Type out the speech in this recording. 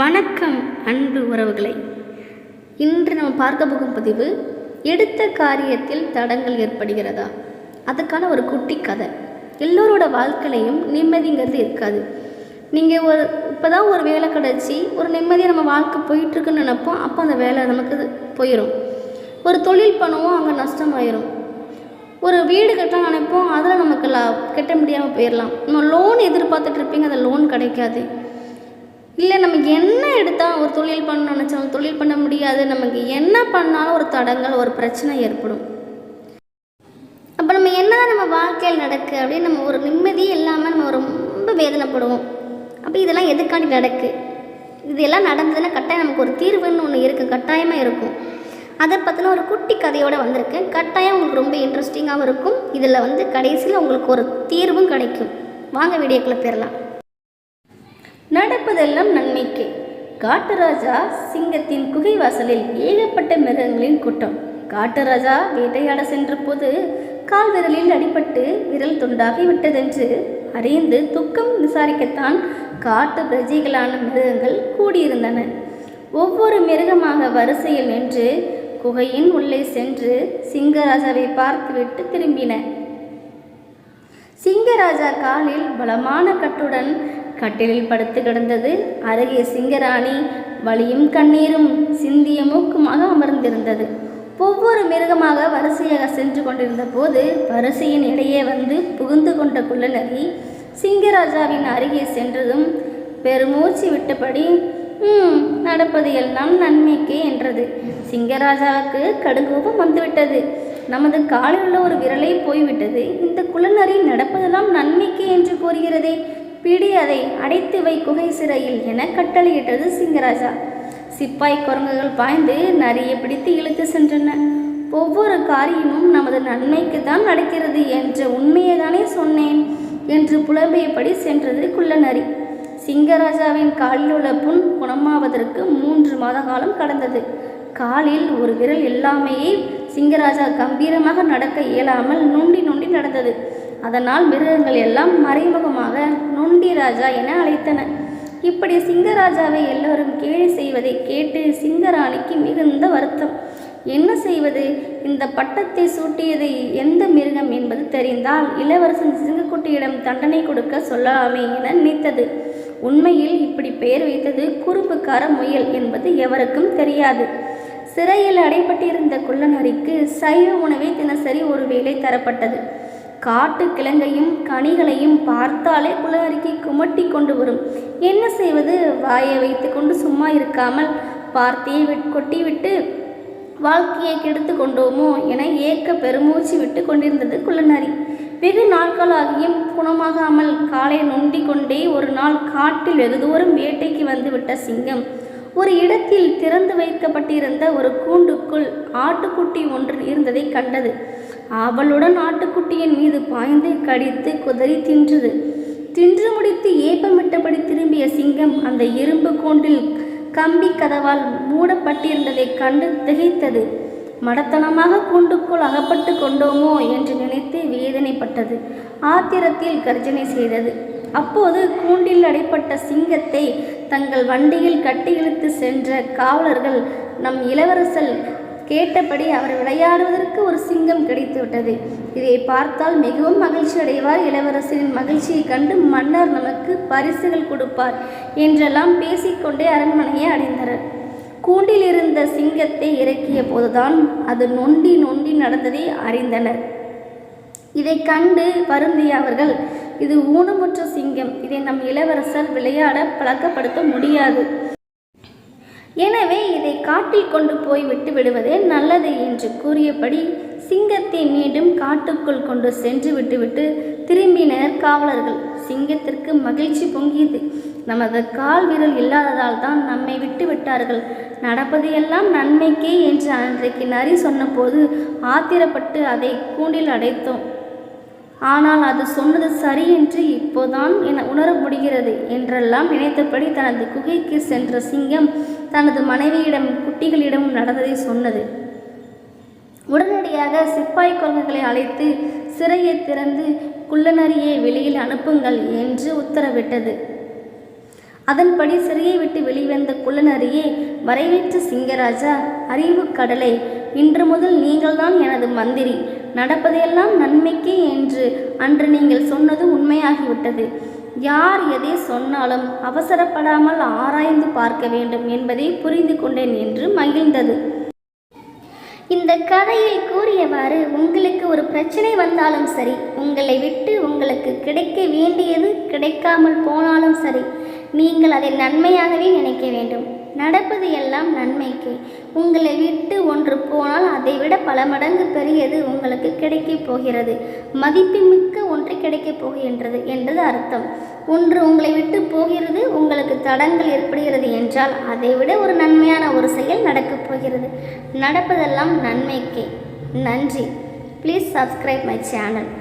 வணக்கம் அன்பு உறவுகளை. இன்று நம்ம பார்க்க போகும் பதிவு எடுத்த காரியத்தில் தடங்கள் ஏற்படுகிறதா? அதுக்கான ஒரு குட்டி கதை. எல்லோரோட வாழ்க்கையிலையும் நிம்மதிங்கிறது இருக்காது. நீங்கள் ஒரு இப்போ தான் ஒரு வேலை கிடச்சி ஒரு நிம்மதியாக நம்ம வாழ்க்கை போயிட்டுருக்குன்னு நினப்போம் அப்போ அந்த வேலை நமக்கு போயிடும் ஒரு தொழில் பண்ணுவோம் அங்கே நஷ்டமாயிரும். ஒரு வீடு கட்ட நினைப்போம் அதில் நமக்கு லா கட்ட முடியாமல் போயிடலாம் நம்ம லோன் எதிர்பார்த்துட்ருப்பீங்க அந்த லோன் கிடைக்காது. இல்லை நமக்கு என்ன எடுத்தால் ஒரு தொழில் பண்ண நினச்சாலும் தொழில் பண்ண முடியாது. நமக்கு என்ன பண்ணாலும் ஒரு தடங்கள் ஒரு பிரச்சனை ஏற்படும். அப்போ நம்ம என்னதான் நம்ம வாழ்க்கையில் நடக்கு அப்படின்னு நம்ம ஒரு நிம்மதியே இல்லாமல் நம்ம ரொம்ப வேதனைப்படுவோம். அப்போ இதெல்லாம் எதுக்காண்டி நடக்கு? இதெல்லாம் நடந்ததுன்னா கட்டாயம் நமக்கு ஒரு தீர்வுன்னு ஒன்று இருக்குது கட்டாயமாக இருக்கும். அதை பற்றின ஒரு குட்டி கதையோடு வந்திருக்கேன். கட்டாயம் உங்களுக்கு ரொம்ப இன்ட்ரெஸ்டிங்காகவும் இருக்கும். இதில் வந்து கடைசியில் உங்களுக்கு ஒரு தீர்வும் கிடைக்கும். வாங்க வீடியோக்குள்ளே பெறலாம் நடப்பதெல்லாம் நன்மைக்கு. காட்டுராஜா சிங்கத்தின் குகை வாசலில் ஏகப்பட்ட மிருகங்களின் கூட்டம். காட்டுராஜா வேட்டையாட சென்றபோது கால் விரலில் அடிபட்டு விரல் துண்டாகி விட்டதென்று அறிந்து துக்கம் விசாரிக்கத்தான் காட்டு பிரஜைகளான மிருகங்கள் கூடியிருந்தன. ஒவ்வொரு மிருகமாக வரிசையில் நின்று குகையின் உள்ளே சென்று சிங்கராஜாவை பார்த்துவிட்டு திரும்பின. சிங்கராஜா காலில் பலமான கட்டுடன் கட்டிலில் படுத்து கிடந்தது. அருகே சிங்கராணி வலியும் கண்ணீரும் சிந்திய மூக்குமாக அமர்ந்திருந்தது. ஒவ்வொரு மிருகமாக வரிசையாக சென்று கொண்டிருந்த போது வரிசையின் இடையே வந்து புகுந்து கொண்ட குள்ளநரி சிங்கராஜாவின் அருகே சென்றதும் பெருமூச்சு விட்டபடி ம் நடப்பது எல்லாம் நன்மைக்கே என்றது. சிங்கராஜாவுக்கு கடுங்கோபம் வந்துவிட்டது. நமது காலில் உள்ள ஒரு விரலை போய்விட்டது. இந்த குள்ளநரி நடப்பதெல்லாம் நன்மைக்கே என்று கூறுகிறதே. பிடி அதை அடைத்து வை குகை சிறையில் என கட்டளையிட்டது சிங்கராஜா. சிப்பாய் குரங்குகள் பாய்ந்து நரியை பிடித்து இழுத்து சென்றன. ஒவ்வொரு காரியமும் நமது நன்மைக்கு தான் நடக்கிறது என்ற உண்மையை தானே சொன்னேன் என்று புலம்பியபடி சென்றது குள்ளநரி. சிங்கராஜாவின் காலில் உள்ள புண் குணமாவதற்கு மூன்று மாத காலம் கடந்தது. காலில் ஒரு விரல் எல்லாமே சிங்கராஜா கம்பீரமாக நடக்க இயலாமல் நுண்டி நுண்டி நடந்தது. அதனால் மிருகங்கள் எல்லாம் மறைமுகமாக நொண்டி ராஜா என அழைத்தன. இப்படி சிங்கராஜாவை எல்லோரும் கேலி செய்வதை கேட்டு சிங்கராணிக்கு மிகுந்த வருத்தம். என்ன செய்வது? இந்த பட்டத்தை சூட்டியது எந்த மிருகம் என்பது தெரிந்தால் இளவரசன் சிங்கக்குட்டியிடம் தண்டனை கொடுக்க சொல்லலாமே என நினைத்தது. உண்மையில் இப்படி பெயர் வைத்தது குறும்புக்கார முயல் என்பது எவருக்கும் தெரியாது. சிறையில் அடைப்பட்டிருந்த குள்ளநரிக்கு சைவ உணவே தினசரி ஒரு வேளை தரப்பட்டது. காட்டு கிழங்கையும் கனிகளையும் பார்த்தாலே குள்ளநரிக்கு குமட்டி கொண்டு வரும். என்ன செய்வது? வாயை வைத்து கொண்டு சும்மா இருக்காமல் பார்த்தே கொட்டிவிட்டு வாழ்க்கையை கெடுத்து கொண்டோமோ என ஏக்க பெருமூச்சு விட்டு கொண்டிருந்தது குள்ளநரி. வெகு நாட்களாகியும் குணமாகாமல் காலை நொண்டி கொண்டே ஒரு நாள் காட்டில் வெகுதூரம் வேட்டைக்கு வந்துவிட்ட சிங்கம் ஒரு இடத்தில் திறந்து வைக்கப்பட்டிருந்த ஒரு கூண்டுக்குள் ஆட்டுக்குட்டி ஒன்று இருந்ததை கண்டது. அவளுடன் ஆட்டுக்குட்டியின் மீது பாய்ந்து கடித்து குதறி தின்றது. தின்று முடித்து ஏப்பமிட்டபடி திரும்பிய சிங்கம் அந்த இரும்பு கூண்டில் கம்பி கதவால் மூடப்பட்டிருந்ததை கண்டு திகைத்தது. மடத்தனமாக கூண்டுக்குள் அகப்பட்டு கொண்டோமோ? என்று நினைத்து வேதனைப்பட்டது. ஆத்திரத்தில் கர்ஜனை செய்தது. அப்போது கூண்டில் அடைப்பட்ட சிங்கத்தை தங்கள் வண்டியில் கட்டி இழுத்து சென்ற காவலர்கள் நம் இளவரசல் கேட்டபடி அவர் விளையாடுவதற்கு ஒரு சிங்கம் கிடைத்துவிட்டது. இதை பார்த்தால் மிகவும் மகிழ்ச்சி அடைவார். இளவரசரின் மகிழ்ச்சியை கண்டு மன்னர் நமக்கு பரிசுகள் கொடுப்பார் என்றெல்லாம் பேசிக்கொண்டே அரண்மனையை அடைந்தனர். கூண்டில் இருந்த சிங்கத்தை இறக்கிய போதுதான் அது நொண்டி நொண்டி நடந்ததை அறிந்தனர். இதை கண்டு வருந்திய அவர்கள் இது ஊனமுற்ற சிங்கம். இதை நம் இளவரசர் விளையாட பழக்கப்படுத்த முடியாது. எனவே இதை காட்டில் கொண்டு போய் விட்டு விடுவதே நல்லது என்று கூறியபடி சிங்கத்தை மீண்டும் காட்டுக்குள் கொண்டு சென்று விட்டுவிட்டு திரும்பினர் காவலர்கள். சிங்கத்திற்கு மகிழ்ச்சி பொங்கியது. நமது கால் விரல் இல்லாததால் தான் நம்மை விட்டு விட்டார்கள். நடப்பது எல்லாம் நன்மைக்கே என்று அன்றைக்கு நரி சொன்னபோது ஆத்திரப்பட்டு அதை கூண்டில் அடைத்தோம். ஆனால் அது சொன்னது சரி என்று இப்போதான் என உணர முடிகிறது என்றெல்லாம் நினைத்தபடி தனது குகைக்கு சென்ற சிங்கம் தனது மனைவியிடம் குட்டிகளிடம் நடந்ததை சொன்னது. உடனடியாக சிப்பாய் குரங்குகளை அழைத்து சிறையை திறந்து குள்ளநரியை வெளியில் அனுப்புங்கள் என்று உத்தரவிட்டது. அதன்படி சிறையை விட்டு வெளிவந்த குள்ளநரியே வரவேற்ற சிங்கராஜா அறிவு கடலை இன்று முதல் நீங்கள்தான் எனது மந்திரி. நடப்பதையெல்லாம் நன்மைக்கே என்று அன்று நீங்கள் சொன்னது உண்மையாகிவிட்டது. யார் எதை சொன்னாலும் அவசரப்படாமல் ஆராய்ந்து பார்க்க வேண்டும் என்பதை புரிந்து கொண்டேன் என்று மகிழ்ந்தது. இந்த கதையில் கூறியவாறு உங்களுக்கு ஒரு பிரச்சனை வந்தாலும் சரி உங்களை விட்டு உங்களுக்கு கிடைக்க வேண்டியது கிடைக்காமல் போனாலும் சரி நீங்கள் அதை நன்மையாகவே நினைக்க வேண்டும். நடப்பது எல்லாம் நன்மைக்கு. உங்களை விட்டு ஒன்று போனால் அதைவிட பல மடங்கு பெரியது உங்களுக்கு கிடைக்கப் போகிறது. மதிப்புமிக்க ஒன்று கிடைக்கப் போகின்றது என்றது அர்த்தம். ஒன்று உங்களை விட்டு போகிறது உங்களுக்கு தடங்கள் ஏற்படுகிறது என்றால் அதைவிட ஒரு நன்மையான ஒரு செயல் நடக்கப் போகிறது. நடப்பதெல்லாம் நன்மைக்கே. நன்றி. Please subscribe my channel